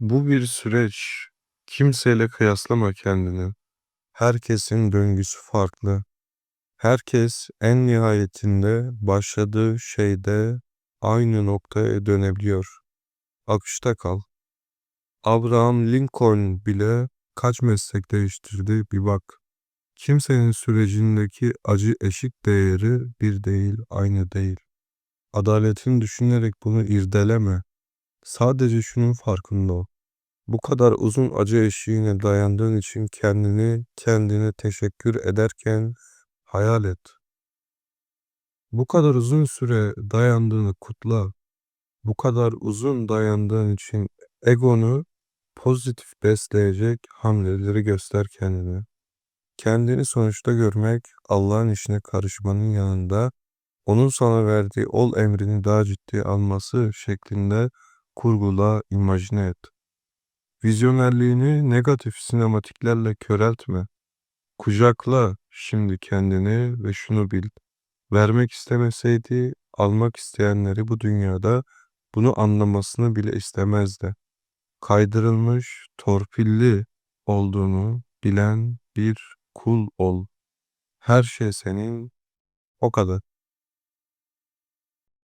Bu bir süreç. Kimseyle kıyaslama kendini. Herkesin döngüsü farklı. Herkes en nihayetinde başladığı şeyde aynı noktaya dönebiliyor. Akışta kal. Abraham Lincoln bile kaç meslek değiştirdi bir bak. Kimsenin sürecindeki acı eşik değeri bir değil, aynı değil. Adaletini düşünerek bunu irdeleme. Sadece şunun farkında ol. Bu kadar uzun acı eşiğine dayandığın için kendini kendine teşekkür ederken hayal et. Bu kadar uzun süre dayandığını kutla. Bu kadar uzun dayandığın için egonu pozitif besleyecek hamleleri göster kendine. Kendini sonuçta görmek Allah'ın işine karışmanın yanında onun sana verdiği ol emrini daha ciddiye alması şeklinde kurgula, imajine et. Vizyonerliğini negatif sinematiklerle köreltme. Kucakla şimdi kendini ve şunu bil. Vermek istemeseydi almak isteyenleri bu dünyada bunu anlamasını bile istemezdi. Kaydırılmış, torpilli olduğunu bilen bir kul ol. Her şey senin, o kadar.